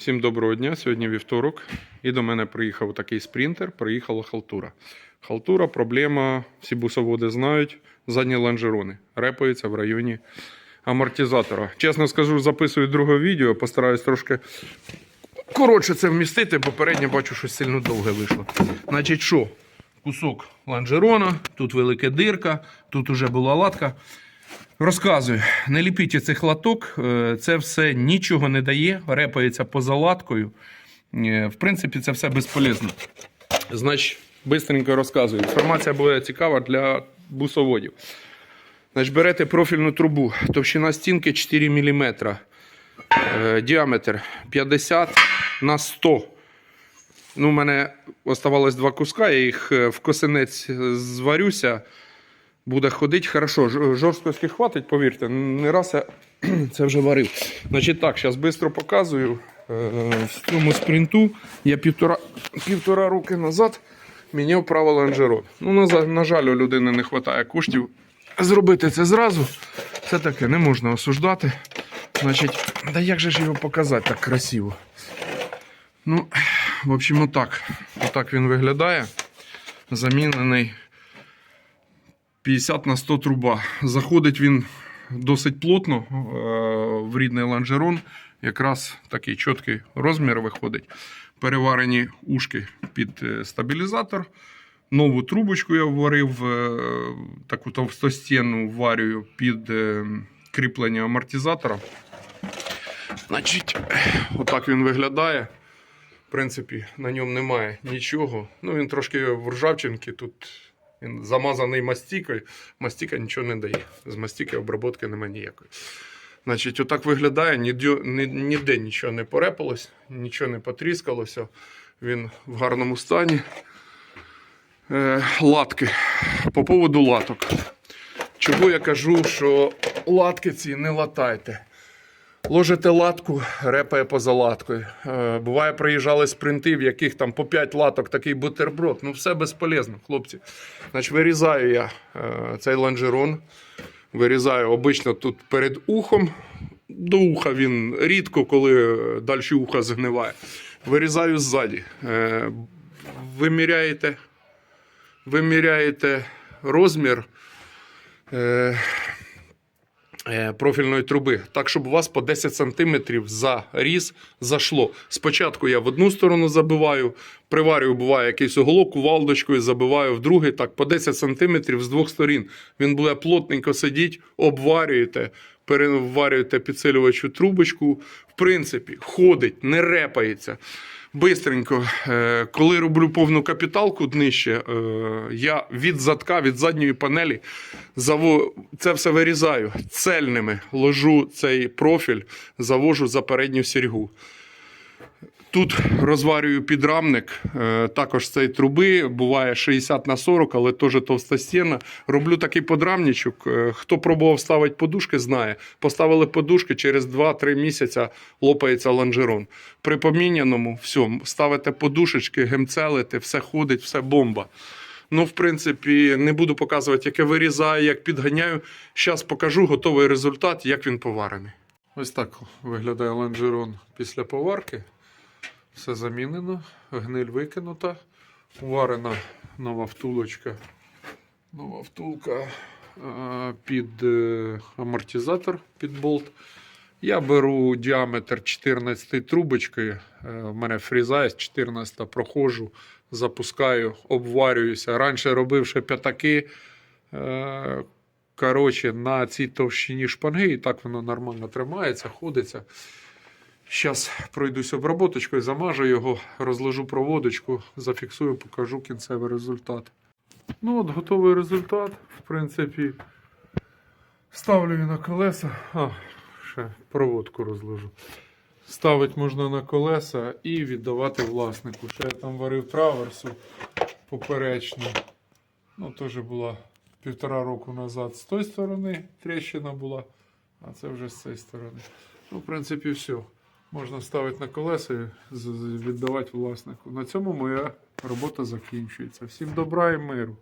Всім доброго дня. Сьогодні вівторок. І до мене приїхав такий спринтер, приїхала халтура. Халтура, проблема, всі бусоводи знають, задні лонжерони. Репаються в районі амортизатора. Чесно скажу, записую друге відео, постараюсь трошки коротше це вмістити, бо переднє бачу, що сильно довге вийшло. Значить, що? Кусок лонжерона, тут велика дирка, тут уже була латка. Розказую, не ліпіть цих латок, е, це все нічого не дає, репається поза латкою. Е, В принципі, це все безполезно. Значить, бистренько розказую. Інформація буде цікава для бусоводів. Значить, берете профільну трубу, товщина стінки 4 мм, е, діаметр 50 на 100 Ну, у мене оставалось два куска, я їх в косинець зварюся буде ходити хорошо. Жорсткості хватить, повірте, не раз я це вже варив. Значить так, зараз швидко показую. Е, В цьому спринту я півтора, півтора роки назад міняв право лонжерон. Ну, на, на жаль, у людини не вистачає коштів зробити це зразу. Це таке не можна осуждати. Значить, да як же ж його показати так красиво? Ну, в общем, отак. Отак він виглядає. Замінений 50 на 100 труба. Заходить він досить плотно е, в рідний лонжерон. Якраз такий чіткий розмір виходить. Переварені ушки під е, стабілізатор. Нову трубочку я вварив, е, таку товстостінну варюю під кріплення амортизатора. Значить, отак він виглядає. В принципі, на ньому немає нічого. Ну, він трошки в ржавчинки. Тут він замазаний мастікою. Мастіка нічого не дає. З мастіки обробки немає ніякої. Значить, отак виглядає, ніде, ніде нічого не порепалось, нічого не потріскалося. Він в гарному стані. Е, латки. По поводу латок. Чого я кажу, що латки ці не латайте. Ложите латку, репає поза латкою. Е, буває, приїжджали спринти, в яких там по 5 латок такий бутерброд. Ну, все безполезно, хлопці. Значить, вирізаю я е, цей лонжерон. Вирізаю обично тут перед ухом. До уха він рідко, коли е, далі уха згниває. Вирізаю ззаді. Виміряєте, виміряєте розмір. Е, профільної труби, так, щоб у вас по 10 см за різ зашло. Спочатку я в одну сторону забиваю, приварюю, буває якийсь уголок, кувалдочкою забиваю в другий, так, по 10 см з двох сторін. Він буде плотненько сидіти, обварюєте, переварюєте підсилювачу трубочку. В принципі, ходить, не репається. Бистренько, е, коли роблю повну капіталку днище, е, я від задка, від задньої панелі заво... це все вирізаю цельними, ложу цей профіль, завожу за передню сіргу. Тут розварюю підрамник, е, також цієї труби, буває 60 на 40, але теж товстостінна. Роблю такий подрамничок. Е, Хто пробував ставити подушки, знає. Поставили подушки, через 2-3 місяця лопається лонжерон. При поміняному, все, ставите подушечки, гемцелите, все ходить, все бомба. Ну, в принципі, не буду показувати, як я вирізаю, як підганяю. Зараз покажу готовий результат, як він поварений. Ось так виглядає лонжерон після поварки. Все замінено, гниль викинута, уварена нова втулочка. Нова втулка е, під е, амортизатор, під болт. Я беру діаметр 14 трубочки. е, В мене фріза є 14 проходжу, запускаю, обварююся. Раніше робив ще п'ятаки. е, Коротше, на цій товщині шпанги, і так воно нормально тримається, ходиться. Зараз пройдусь обработочкою, замажу його, розложу проводочку, зафіксую, покажу кінцевий результат. Ну от готовий результат. В принципі, ставлю на колеса. А, ще проводку розложу. Ставити можна на колеса і віддавати власнику. Ще я там варив траверсу поперечну. Ну, теж була півтора року назад з тої сторони тріщина була, а це вже з цієї сторони. Ну, в принципі, все. Можна ставити на колеса і віддавати власнику. На цьому моя робота закінчується. Всім добра і миру.